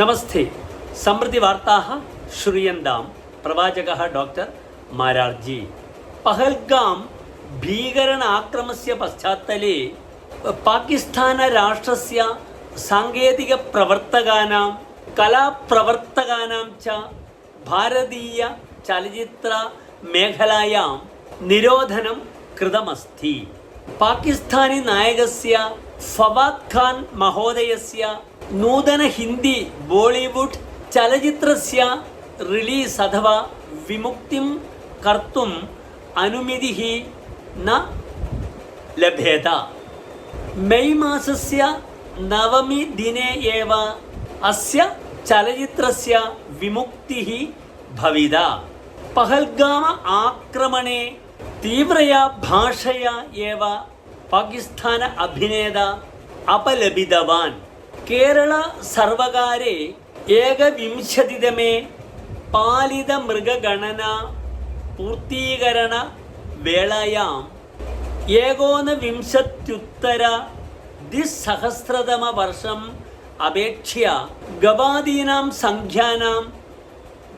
നമസ്തേ. സമൃദ്ധി വാർത്താ ശ്രൂയന്താം പ്രവാചക ഡോക്ടർ മാരാർജി. പഹൽഗാം ഭീകരണാക്രമസ്യ പശ്ചാത്തലെ പാകിസ്ഥാന രാഷ്ട്രസ്യ സാങ്കേതിക പ്രവർത്തകാനാം കലാപ്രവർത്തകാനാം ച ഭാരതീയ ചലച്ചിത്ര മേഖലയാം നിരോധനം കൃതമസ്തി. പാകിസ്ഥാനി നായകസ്യ ഫവാദ് ഖാൻ മഹോദയസ്യ നൂതന ഹിന്ദി ബോളിവുഡ് ചലച്ചിത്രസ്യ റിലീസ് അഥവാ വിമുക്തിം കർത്തും അനുമതി ന ലഭ്യത മെയ് മാസസ്യ നവമി ദിനെ ഏവ അസ്യ ചലച്ചിത്രസ്യ വിമുക്തി ഭവിത. പഹൽഗാമ ആക്രമണേ തീവ്രയാ ഭാഷയാ ഏവ പാകിസ്ഥാന അഭിനേത അപലപിതവാൻ. पाकिस्तान अभिनेता अपलभितवान् केरळसर्वकारे एकविंशतितमे पालितमृगगणना पूर्तीकरणवेलायाम् एकोनविंशत्युत्तर द्विसहस्रतमवर्षम् अपेक्ष्य गवादीनां सङ्ख्यानां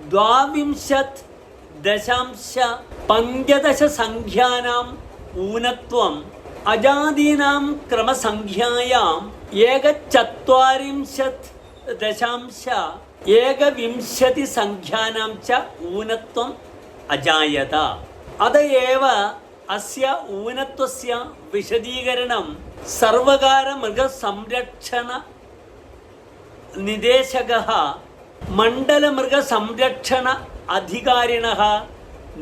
द्वाविंशत् दशांश पञ्चदशसङ्ख्यानाम् അജാതീനാം ക്രമസംഖ്യായാം ഏകചത്വാരിംശത് ദശാംശ ഏകവിംശതി സംഖ്യാനാം ച ഊനത്വം അജായത. അതയേവ അസ്യ ഊനത്വസ്യ വിശദീകരണം സർവകാര മൃഗസംരക്ഷണ നിദേശക മണ്ഡലമൃഗസംരക്ഷണ അധികാരിണ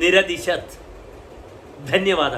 നിരദിശത് ധന്യവാദ.